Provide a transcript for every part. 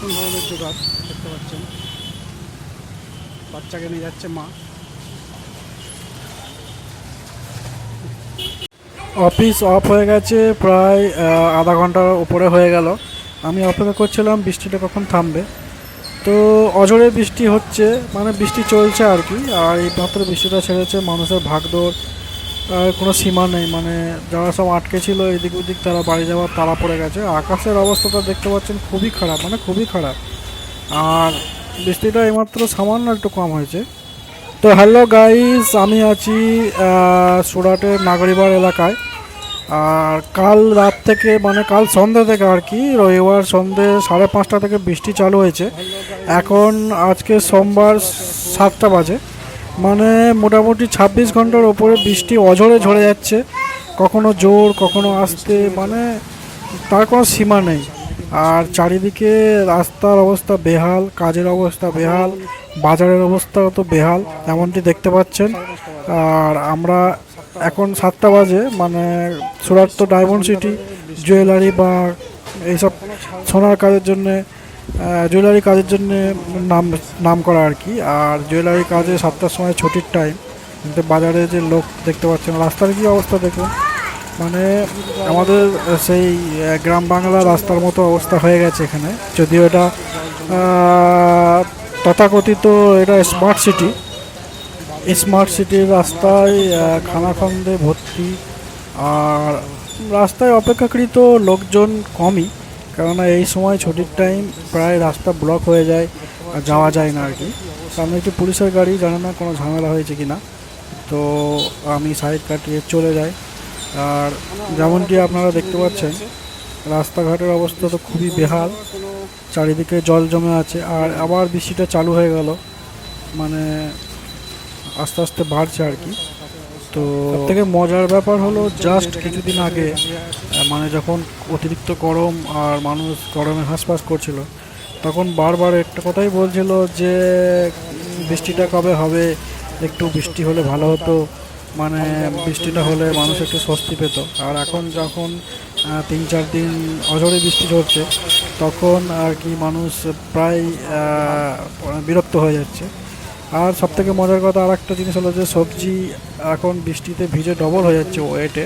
নতুন ধরনের জোগাড় দেখতে পাচ্ছেন। বাচ্চাকে নিয়ে যাচ্ছে মা। অফিস অফ হয়ে গেছে, প্রায় আধা ঘণ্টার উপরে হয়ে গেল। আমি অপেক্ষা করছিলাম বৃষ্টিটা কখন থামবে। তো অঝরে বৃষ্টি হচ্ছে মানে বৃষ্টি চলছে আর কি। আর এই মাত্র বৃষ্টিটা ছেড়েছে মানুষের ভাগদৌড় কোনো সীমা নেই মানে যারা সব আটকে ছিল এদিক ওদিক তারা বাড়ি যাওয়ার তারা পড়ে গেছে। আকাশের অবস্থাটা দেখতে পাচ্ছেন খুবই খারাপ মানে খুবই খারাপ। আর বৃষ্টিটা এইমাত্র সামান্য একটু কম হয়েছে। তো হ্যালো গাইস, আমি আছি সুরাটের নাগরিবার এলাকায়। আর কাল রাত থেকে মানে কাল সন্ধ্যা থেকে আর কি, রবিবার সন্ধ্যে সাড়ে পাঁচটা থেকে বৃষ্টি চালু হয়েছে। এখন আজকে সোমবার সাতটা বাজে। মানে মোটামুটি ছাব্বিশ ঘণ্টার ওপরে বৃষ্টি অঝরে ঝরে যাচ্ছে। কখনো জোর, কখনো আসতে মানে তার কোনো সীমা নেই। আর চারিদিকে রাস্তার অবস্থা বেহাল, কাজের অবস্থা বেহাল, বাজারের অবস্থা তো বেহাল, এমনটি দেখতে পাচ্ছেন। আর আমরা এখন সাতটা বাজে মানে সুরাট তো ডায়মন্ড সিটি জুয়েলারি বা এইসব সোনার কাজের জন্যে জুয়েলারি কাজের জন্য নাম নাম করা আর কি। আর জুয়েলারি কাজে সাতটার সময় ছুটির টাইম কিন্তু বাজারে যে লোক দেখতে পাচ্ছেন, রাস্তার কী অবস্থা দেখুন? মানে আমাদের সেই গ্রাম বাংলা রাস্তার মতো অবস্থা হয়ে গেছে এখানে। যদিও এটা তথাকথিত এটা স্মার্ট সিটি স্মার্ট সিটির রাস্তায় খানাখন্দে ভর্তি। আর রাস্তায় অপেক্ষাকৃত লোকজন কমই। কেননা এই সময় ছুটির টাইম প্রায় রাস্তা ব্লক হয়ে যায় আর যাওয়া যায় না আর কি। সামনে একটি পুলিশের গাড়ি, জানে না কোনো ঝামেলা হয়েছে কি না তো আমি সাইড কাটিয়ে চলে যাই। আর যেমনটি আপনারা দেখতে পাচ্ছেন, রাস্তাঘাটের অবস্থা তো খুবই বেহাল। চারিদিকে জল জমে আছে আর আবার বৃষ্টিটা চালু হয়ে গেল। মানে আস্তে আস্তে বাড়ছে আর কি। তো থেকে মজার ব্যাপার হলো জাস্ট কিছুদিন আগে মানে যখন অতিরিক্ত গরম আর মানুষ গরমে হাঁসফাঁস করছিল, তখন বারবার একটা কথাই বলছিল যে বৃষ্টিটা কবে হবে? একটু বৃষ্টি হলে ভালো হতো। মানে বৃষ্টিটা হলে মানুষ একটু স্বস্তি পেত। আর এখন যখন তিন চার দিন অঝরে বৃষ্টি ঝরছে, তখন আর কি মানুষ প্রায় বিরক্ত হয়ে যাচ্ছে। আর সব থেকে মজার কথা আর একটা জিনিস হলো যে সবজি এখন বৃষ্টিতে ভিজে ডবল হয়ে যাচ্ছে ওয়েটে।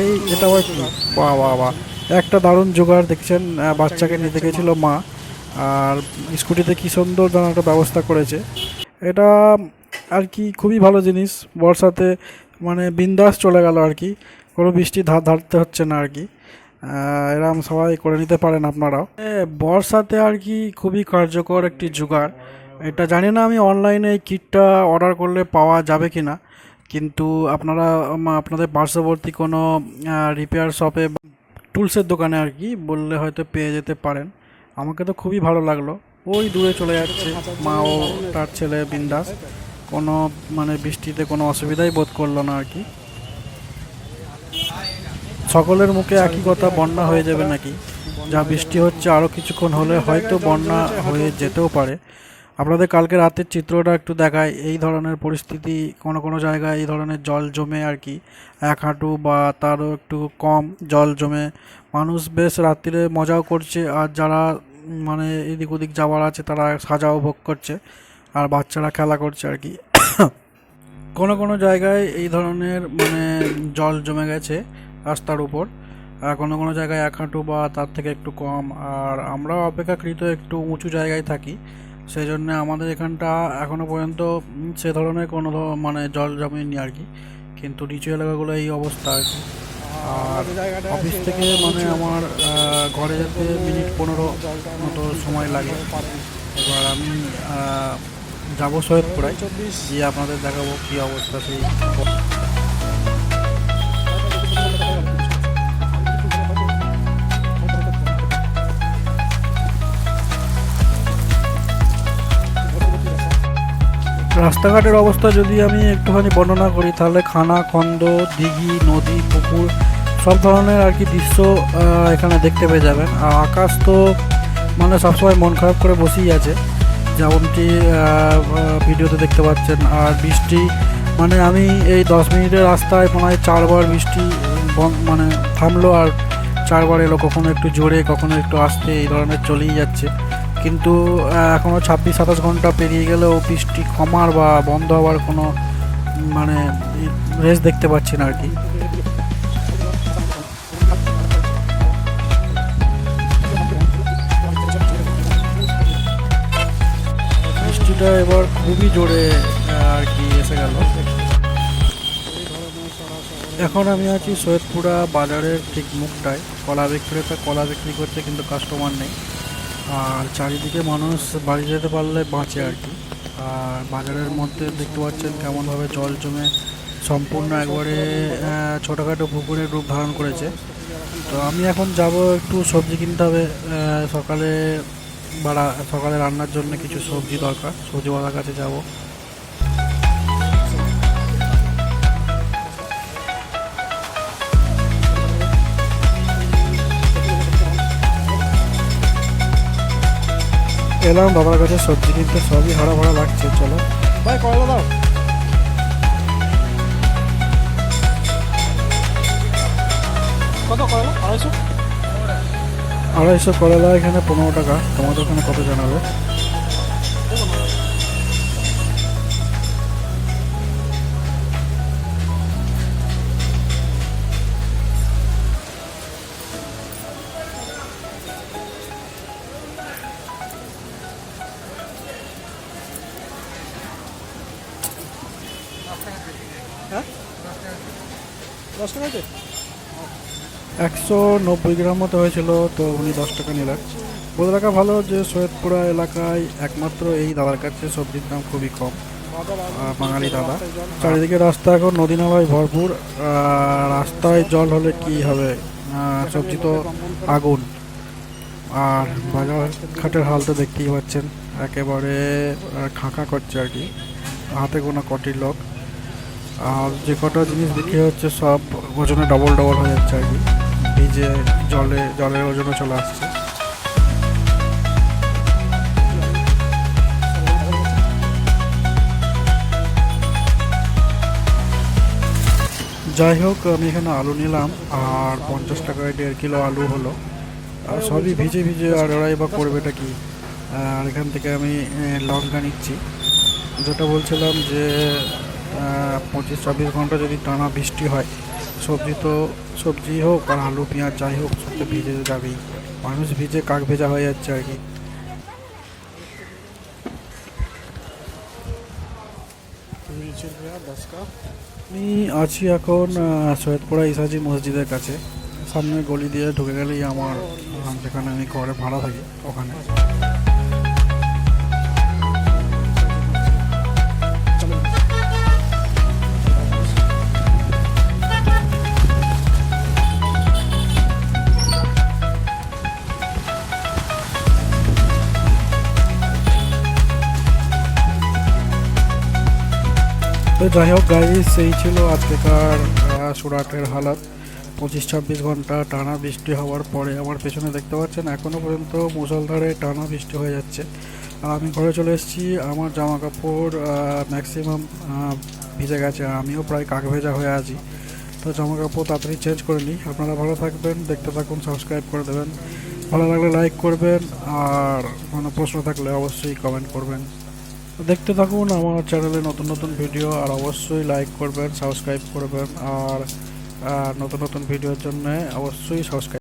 এই এটা কি? বাহ বাহ বাহ। একটা দারুণ জোগাড় দেখছেন বাচ্চাকে নিতে গেছিল মা। আর স্কুটিতে কি সুন্দর যেন একটা ব্যবস্থা করেছে। এটা আর কি খুবই ভালো জিনিস, বর্ষাতে মানে বিন্দাস চলে গেল আর কি। কোনো বৃষ্টি ধার ধারতে হচ্ছে না আর কি। এরম সবাই করে নিতে পারেন আপনারাও। বর্ষাতে আর কি খুবই কার্যকর একটি জোগাড়। এটা জানি না আমি অনলাইনে কিটটা অর্ডার করলে পাওয়া যাবে কি না কিন্তু আপনারা আপনাদের পার্শ্ববর্তী কোনো রিপেয়ার শপে টুলসের দোকানে আর কি বললে হয়তো পেয়ে যেতে পারেন। আমাকে তো খুবই ভালো লাগল। ওই দূরে চলে যাচ্ছে মা ও তার ছেলে বিন্দাস। কোনো মানে বৃষ্টিতে কোনো অসুবিধাই বোধ করল না আর কি। সকলের মুখে একই কথা, বন্যা হয়ে যাবে নাকি? যা বৃষ্টি হচ্ছে আরও কিছুক্ষণ হলে হয়তো বন্যা হয়ে যেতেও পারে। আপনাদের কালকে রাতের চিত্রটা একটু দেখায়, এই ধরনের পরিস্থিতি কোনো কোনো জায়গায় এই ধরনের জল জমে আর কি। এক হাঁটু বা তারও একটু কম জল জমে। মানুষ বেশ রাত্রিরে মজাও করছে, আর যারা মানে এদিক ওদিক যাওয়ার আছে তারা সাজাও ভোগ করছে, আর বাচ্চারা খেলা করছে আর কি। কোনো কোনো জায়গায় এই ধরনের মানে জল জমে গেছে রাস্তার উপর, আর কোনো কোনো জায়গায় এক হাঁটু বা তার থেকে একটু কম। আর আমরাও অপেক্ষাকৃত একটু উঁচু জায়গায় থাকি সেই জন্যে আমাদের এখানটা এখনও পর্যন্ত সে ধরনের কোনো মানে জল জমেনি আর কি। কিন্তু নিচু এলাকাগুলো এই অবস্থা আর কি। আর অফিস থেকে মানে আমার ঘরে যেতে মিনিট পনেরো মতো সময় লাগে। এবার আমি যাব সৈয়দপুরায়। গিয়ে আপনাদের দেখাবো কী অবস্থা সেই রাস্তাঘাটের অবস্থা যদি আমি একটুখানি বর্ণনা করি, তাহলে খানা খন্দ দিঘি, নদী, পুকুর, সব ধরনের আর কি দৃশ্য এখানে দেখতে পেয়ে যাবেন। আর আকাশ তো মানে সবসময় মন খারাপ করে বসেই আছে। যেমনটি ভিডিওতে দেখতে পাচ্ছেন। আর বৃষ্টি মানে আমি এই দশ মিনিটের রাস্তায় মনে হয় চারবার বৃষ্টি মানে থামলো। আর চারবার এলো, কখনো একটু জোরে, কখনো একটু আস্তে, এই ধরনের চলেই যাচ্ছে। কিন্তু এখনও ছাব্বিশ, সাতাশ ঘণ্টা পেরিয়ে গেলেও বৃষ্টি কমার বা বন্ধ হওয়ার কোনো মানে রেস দেখতে পাচ্ছি না আর কি। বৃষ্টিটা এবার খুবই জোরে আর কি এসে গেল। এখন আমি আছি সৈয়দপুরা বাজারের ঠিক মুখটায়। কলা বিক্রেতা, কলা বিক্রি করছে কিন্তু কাস্টমার নেই। আর চারিদিকে মানুষ বাড়ি যেতে পারলে বাঁচে আর কি। আর বাজারের মধ্যে দেখতে পাচ্ছেন কেমনভাবে জল জমে সম্পূর্ণ একবারে ছোটোখাটো পুকুরের রূপ ধারণ করেছে। তো আমি এখন যাব একটু সবজি কিনতে হবে সকালে বাড়া, সকালে রান্নার জন্য কিছু সবজি দরকার, সবজিওয়ালার কাছে যাব। এলাম বাবার কাছে সবজি কিনতে সবই হারা ভরা লাগছে চলো। ভাই কয়লা দাও। কত করল আড়াইশো? আড়াইশো করলা এখানে পনেরো টাকা তোমাদের ওখানে কত জানাবে দশ টাকা আছে? একশো নব্বই গ্রাম মতো হয়েছিল তো উনি দশ টাকা নিলেন। বলে রাখা ভালো যে সৈয়দপুরা এলাকায় একমাত্র এই দাদার কাছে সবজির দাম খুবই কম। বাঙালি দাদা। চারিদিকে রাস্তা এখন নদী নালায় ভরপুর। রাস্তায় জল হলে কি হবে? সবজি তো আগুন। আর বাজার ঘাটের হাল তো দেখতেই পাচ্ছেন। একেবারে খাঁকা করছে আর কি। হাতে গোনা কটির লোক। আর যে কটা জিনিস বিক্রি হচ্ছে সব ওজনে ডবল ডবল হয়ে যাচ্ছে আর কি। ভিজে জলে, জলের ওজনে চলে আসছে। যাই হোক, আমি এখানে আলু নিলাম, আর পঞ্চাশ টাকায় দেড় কিলো আলু হলো। আর সবই ভিজে ভিজে আর ওরাই বা করবেটা কি? আর এখান থেকে আমি লঙ্কা নিচ্ছি। যেটা বলছিলাম যে পঁচিশ চব্বিশ ঘণ্টা যদি টানা বৃষ্টি হয়, সবজি তো সবজি হোক আর আলু, পেঁয়াজ যাই হোক, সব তো ভিজে যাবেই। মানুষ ভিজে কাক ভেজা হয়ে যাচ্ছে আর কি। আমি আছি এখন সৈয়দপুরা ইসাজি মসজিদের কাছে। সামনে গলি দিয়ে ঢুকে গেলেই আমার যেখানে আমি ঘরে ভাড়া থাকি, ওখানে। তো যাই হোক গাড়ি সেই ছিল আজকেকার সুরাটের হালাত। পঁচিশ ছাব্বিশ ঘণ্টা টানা বৃষ্টি হওয়ার পরে আমার পেছনে দেখতে পাচ্ছেন এখনও পর্যন্ত মুসলধারে টানা বৃষ্টি হয়ে যাচ্ছে। আমি ঘরে চলে এসেছি, আমার জামা কাপড় ম্যাক্সিমাম ভিজে গেছে আমিও প্রায় কাক ভেজা হয়ে আছি। তো জামা কাপড় তাড়াতাড়ি চেঞ্জ করে নিই। আপনারা ভালো থাকবেন, দেখতে থাকুন সাবস্ক্রাইব করে দেবেন। ভালো লাগলে লাইক করবেন, আর কোনো প্রশ্ন থাকলে অবশ্যই কমেন্ট করবেন। দেখতে থাকুন আমার চ্যানেলে নতুন নতুন ভিডিও আর অবশ্যই লাইক করবেন সাবস্ক্রাইব করবেন, আর নতুন নতুন ভিডিওর জন্য অবশ্যই সাবস্ক্রাইব